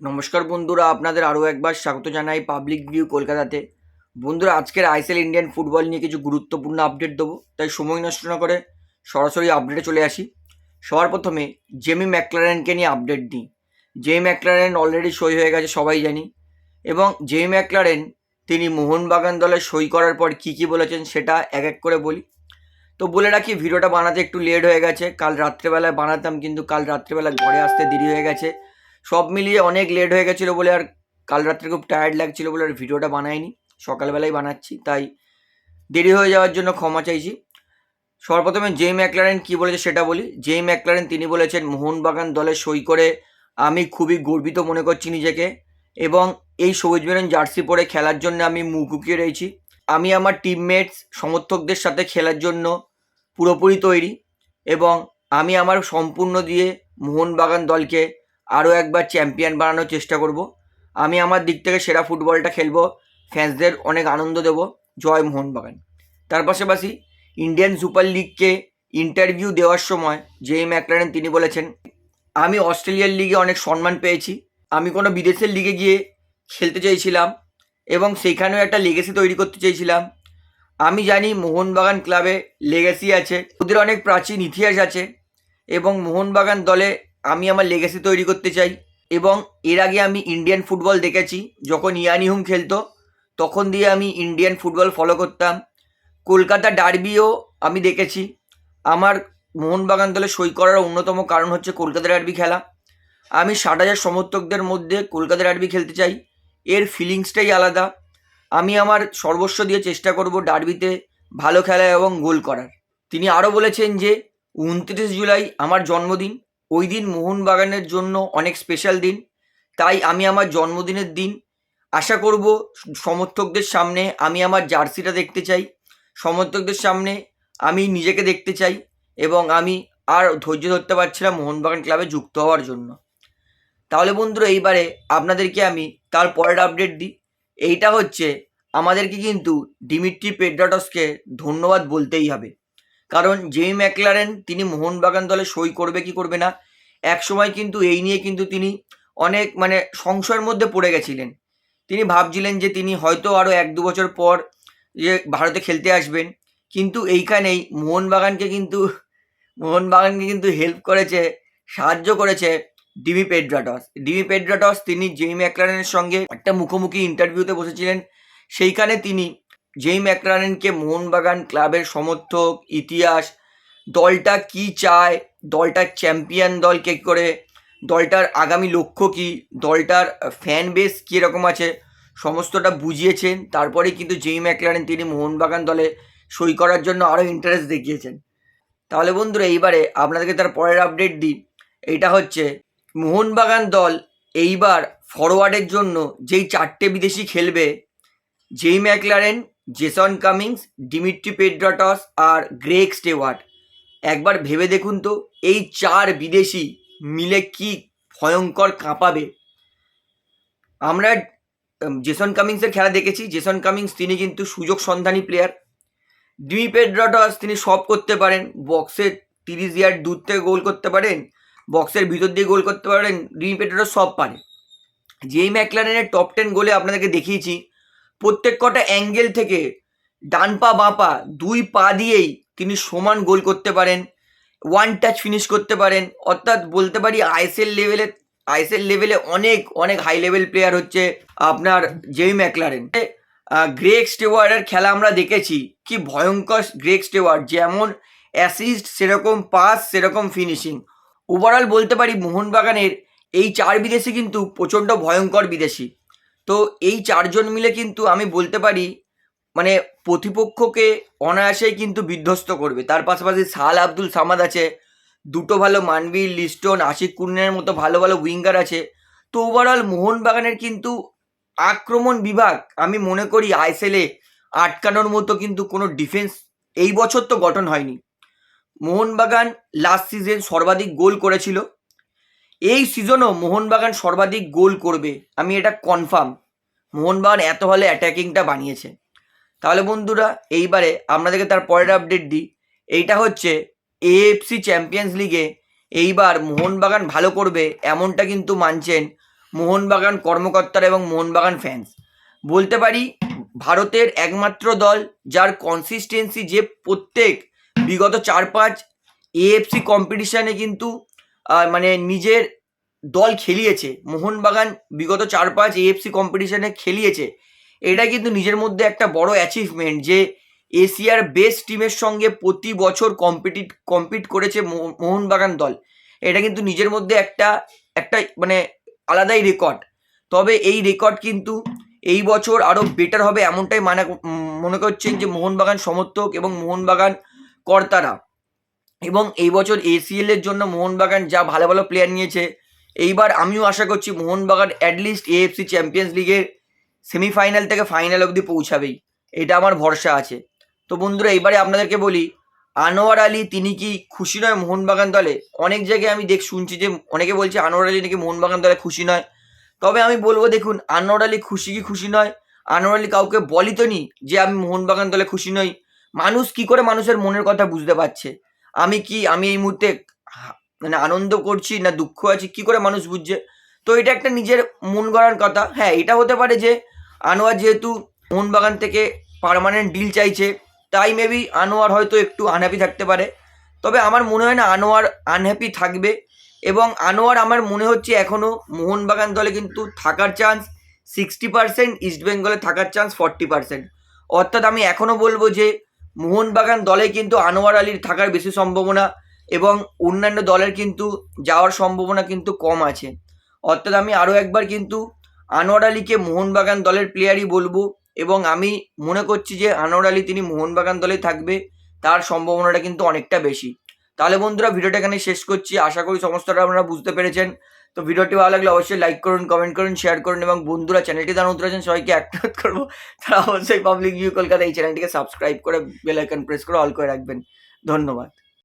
নমস্কার বন্ধুরা, আপনাদের আরও একবার স্বাগত জানাই পাবলিক ভিউ কলকাতাতে। বন্ধুরা, আজকের আইসেল ইন্ডিয়ান ফুটবল নিয়ে কিছু গুরুত্বপূর্ণ আপডেট দেবো, তাই সময় নষ্ট না করে সরাসরি আপডেটে চলে আসি। সবার প্রথমে জেমি ম্যাকলারেনকে নিয়ে আপডেট দিই। জেমি ম্যাকলারেন অলরেডি সই হয়ে গেছে, সবাই জানি। এবং জেমি ম্যাকলারেন তিনি মোহনবাগান দলে সই করার পর কী কী বলেছেন সেটা এক এক করে বলি। তো বলে রাখি, ভিডিওটা বানাতে একটু লেট হয়ে গেছে, কাল রাত্রেবেলায় বানাতাম, কিন্তু কাল রাত্রেবেলা ঘরে আসতে দেরি হয়ে গেছে। সব মিলিয়ে অনেক লেট হয়ে গেছিল বলে আর কাল রাত্রে খুব টায়ার্ড লাগছিল বলে আর ভিডিওটা বানাইনি। সকালবেলায় বানাচ্ছি, তাই দেরি হয়ে যাওয়ার জন্য ক্ষমা চাইছি। সর্বপ্রথমে জেই ম্যাকলারেন কী বলেছে সেটা বলি। জেই ম্যাকলারেন তিনি বলেছেন, মোহনবাগান দলে সই করে আমি খুবই গর্বিত মনে করছি নিজেকে এবং এই সবুজ মেরুন জার্সি পরে খেলার জন্য আমি মুখ উকিয়ে রয়েছি। আমি আমার টিমমেটস সমর্থকদের সাথে খেলার জন্য পুরোপুরি তৈরি এবং আমি আমার সম্পূর্ণ দিয়ে মোহনবাগান দলকে আরও একবার চ্যাম্পিয়ন বানানোর চেষ্টা করব। আমি আমার দিক থেকে সেরা ফুটবলটা খেলব, ফ্যান্সদের অনেক আনন্দ দেব। জয় মোহনবাগান। তার পাশাপাশি ইন্ডিয়ান সুপার লিগকে ইন্টারভিউ দেওয়ার সময় জে ম্যাকলারেন তিনি বলেছেন, আমি অস্ট্রেলিয়ার লিগে অনেক সম্মান পেয়েছি। আমি কোনো বিদেশের লিগে গিয়ে খেলতে চাইছিলাম এবং সেইখানেও একটা লেগেসি তৈরি করতে চেয়েছিলাম। আমি জানি মোহনবাগান ক্লাবে লেগেসি আছে। ওদের অনেক প্রাচীন ইতিহাস আছে এবং মোহনবাগান দলে আমি আমার লেগেসি তৈরি করতে চাই। এবং এর আগে আমি ইন্ডিয়ান ফুটবল দেখেছি, যখন ইয়ানি হুম খেলতো, তখন দিয়ে আমি ইন্ডিয়ান ফুটবল ফলো করতাম। কলকাতা ডার্বিও আমি দেখেছি। আমার মোহনবাগান দলে সই করার অন্যতম কারণ হচ্ছে কলকাতা ডার্বি খেলা। আমি ষাট হাজার সমর্থকদের মধ্যে কলকাতা ডার্বি খেলতে চাই। এর ফিলিংসটাই আলাদা। আমি আমার সর্বস্ব দিয়ে চেষ্টা করব ডার্বিতে ভালো খেলা এবং গোল করার। তিনি আরও বলেছেন যে, উনত্রিশ জুলাই আমার জন্মদিন। ওই দিন মোহনবাগানের জন্য অনেক স্পেশাল দিন। তাই আমি আমার জন্মদিনের দিন আশা করব সমর্থকদের সামনে আমি আমার জার্সিটা দেখতে চাই। সমর্থকদের সামনে আমি নিজেকে দেখতে চাই এবং আমি আর ধৈর্য ধরতে পারছি না মোহনবাগান ক্লাবে যুক্ত হওয়ার জন্য। তাহলে বন্ধুরা, এইবারে আপনাদেরকে আমি তার পরের আপডেট দিই। এইটা হচ্ছে আমাদেরকে কিন্তু ডিমিট্রি পেড্রাটসকে ধন্যবাদ বলতেই হবে। কারণ জেই ম্যাকলারেন, তিনি মোহনবাগান দলে সই করবে কি করবে না এক সময় কিন্তু এই নিয়ে কিন্তু তিনি অনেক মানে সংশয়ের মধ্যে পড়ে গেছিলেন। তিনি ভাবছিলেন যে তিনি হয়তো আরও এক দু বছর পর যে ভারতে খেলতে আসবেন। কিন্তু এইখানেই মোহনবাগানকে কিন্তু মোহনবাগানকে কিন্তু হেল্প করেছে, সাহায্য করেছে ডিমি পেড্রাটস। ডিমি পেড্রাটস তিনি জেই ম্যাকলারেনের সঙ্গে একটা মুখোমুখি ইন্টারভিউতে বসেছিলেন। সেইখানে তিনি জেই ম্যাকলারেনকে মোহনবাগান ক্লাবের সমর্থক, ইতিহাস, দলটা কি চায় দলটার চ্যাম্পিয়ন দল কে করে, দলটার আগামী লক্ষ্য কী, দলটার ফ্যান বেস কীরকম আছে, সমস্তটা বুঝিয়েছেন। তারপরে কিন্তু জেই ম্যাকলারেন তিনি মোহনবাগান দলে সই করার জন্য আরও ইন্টারেস্ট দেখিয়েছেন। তাহলে বন্ধুরা, এইবারে আপনাদেরকে তার পরের আপডেট দিই। এইটা হচ্ছে মোহনবাগান দল এইবার ফরওয়ার্ডের জন্য যেই চারটে বিদেশি খেলবে, Jamie Maclaren, Jason Cummings, Dimitri Petratos আর গ্রেক স্টেওয়ার্ড একবার ভেবে দেখুন তো, এই চার বিদেশি মিলে কি ভয়ঙ্কর কাঁপাবে। আমরা জেসন কামিংসের খেলা দেখেছি। জেসন কামিংস তিনি কিন্তু সুযোগ সন্ধানী প্লেয়ার ডিমি তিনি সব করতে পারেন। বক্সের তিরিশ ইয়ার দূর থেকে গোল করতে পারেন। বক্সের ভিতর দিয়ে গোল করতে পারেন। ডিমি পেড্রাটস সব পারে। যেই ম্যাকলারেনের টপ টেন গোলে আপনাদেরকে দেখিয়েছি, প্রত্যেক কটা অ্যাঙ্গেল থেকে ডান পা, বাঁ পা দুই পা দিয়েই তিনি সমান গোল করতে পারেন ওয়ান টাচ ফিনিশ করতে পারেন, অর্থাৎ বলতে পারি আইএসএল লেভেলে আইএসএল লেভেলে অনেক অনেক হাই লেভেল প্লেয়ার হচ্ছে আপনার জেই ম্যাকলারেন। গ্রেক স্টেওয়ার্ডের খেলা আমরা দেখেছি, কি ভয়ঙ্কর গ্রেক স্টেওয়ার্ড যেমন অ্যাসিস্ট সেরকম পাস সেরকম ফিনিশিং ওভারঅল বলতে পারি মোহনবাগানের এই চার বিদেশি কিন্তু প্রচণ্ড ভয়ঙ্কর বিদেশি। তো এই চারজন মিলে কিন্তু আমি বলতে পারি মানে প্রতিপক্ষকে অনায়াসেই কিন্তু বিধ্বস্ত করবে। তার পাশাপাশি সাল আব্দুল সামাদ আছে, দুটো ভালো মানবীর, লিস্টন, আশিক কুন্নের মতো ভালো ভালো উইঙ্গার আছে। তো ওভারঅল মোহনবাগানের কিন্তু আক্রমণ বিভাগ, আমি মনে করি আইসেলে আটকানোর মতো কিন্তু কোনো ডিফেন্স এই বছর তো গঠন হয়নি। মোহনবাগান লাস্ট সিজন সর্বাধিক গোল করেছিল। এই সিজনও মোহনবাগান সর্বাধিক গোল করবে, আমি এটা কনফার্ম মোহনবাগান এত ভালো অ্যাটাকিংটা বানিয়েছে। তাহলে বন্ধুরা, এইবারে আপনাদেরকে তার পরের আপডেট দিই। এইটা হচ্ছে এএফসি চ্যাম্পিয়ন্স লিগে এইবার মোহনবাগান ভালো করবে এমনটা কিন্তু মানছেন মোহনবাগান কর্মকর্তারা এবং মোহনবাগান ফ্যান্স বলতে পারি, ভারতের একমাত্র দল যার কনসিস্টেন্সি যে প্রত্যেক বিগত চার পাঁচ এএফসি কম্পিটিশানে কিন্তু মানে নিজের দল খেলিয়েছে। মোহনবাগান বিগত চার পাঁচ এএফসি কম্পিটিশানে খেলিয়েছে। এটা কিন্তু নিজের মধ্যে একটা বড় অ্যাচিভমেন্ট যে এশিয়ার বেস্ট টিমের সঙ্গে প্রতি বছর কম্পিটিট কম্পিট করেছে মোহনবাগান দল। এটা কিন্তু নিজের মধ্যে একটা একটা মানে আলাদাই রেকর্ড তবে এই রেকর্ড কিন্তু এই বছর আরও বেটার হবে এমনটাই মানে মনে করছেন যে মোহনবাগান সমর্থক এবং মোহনবাগান কর্তারা। এবং এই বছর এসিএল এর জন্য মোহনবাগান যা ভালো ভালো প্লেয়ার নিয়েছে, এইবার আমিও আশা করছি Mohun Bagan at least AFC champions লিগের সেমিফাইনাল থেকে ফাইনাল অবধি পৌঁছাবেই। এটা আমার ভরসা আছে। তো বন্ধুরা এবারে আপনাদেরকে বলি, আনোয়ার আলী তিনি কি খুশি নয় মোহনবাগান দলে? অনেক জায়গায় আমি দেখ শুনছি যে অনেকে বলছে আনোয়ার আলী নাকি মোহনবাগান দলে খুশি নয়। তবে আমি বলব, দেখুন, আনোয়ার আলী খুশি কি খুশি নয়? আনোয়ার আলী কাউকে বলি তো নি যে আমি মোহনবাগান দলে খুশি নই। মানুষ কি করে মানুষের মনের কথা বুঝতে পারছে? আমি কি, আমি এই মুহূর্তে মানে আনন্দ করছি না দুঃখ আছি? কি করে মানুষ বুঝছে? তো এটা একটা নিজের মন গড়ার কথা। হ্যাঁ এটা হতে পারে যে আনোয়ার যেহেতু মোহনবাগান থেকে পার্মানেন্ট ডিল চাইছে, তাই মেবি আনোয়ার হয়তো একটু আনহ্যাপি থাকতে পারে। তবে আমার মনে হয় না আনোয়ার আনহ্যাপি থাকবে এবং আনোয়ার আমার মনে হচ্ছে এখনও মোহনবাগান দলে কিন্তু থাকার চান্স সিক্সটি পার্সেন্ট ইস্টবেঙ্গলে থাকার চান্স ফর্টি পার্সেন্ট অর্থাৎ আমি এখনও বলব যে মোহনবাগান দলে কিন্তু আনোয়ার আলীর থাকার বেশি সম্ভাবনা এবং অন্যান্য দলের কিন্তু যাওয়ার সম্ভাবনা কিন্তু কম আছে। অর্থাৎ আমি আরও একবার কিন্তু আনোয়ার আলীকে মোহনবাগান দলের প্লেয়ারই বলব এবং আমি মনে করছি যে আনোয়ার আলী তিনি মোহনবাগান দলেই থাকবে, তার সম্ভাবনাটা কিন্তু অনেকটা বেশি। তাহলে বন্ধুরা ভিডিওটা এখানে শেষ করছি। আশা করি সমস্তটা আপনারা বুঝতে পেরেছেন। তো ভিডিওটি ভালো লাগলে অবশ্যই লাইক করুন কমেন্ট করুন শেয়ার করুন এবং বন্ধুরা চ্যানেলটি নতুন আছেন সবাইকে একটা করব। তারা অবশ্যই পাবলিক ভিউ কলকাতা এই চ্যানেলটিকে সাবস্ক্রাইব করে বেল আইকন প্রেস করে অল করে রাখবেন। ধন্যবাদ।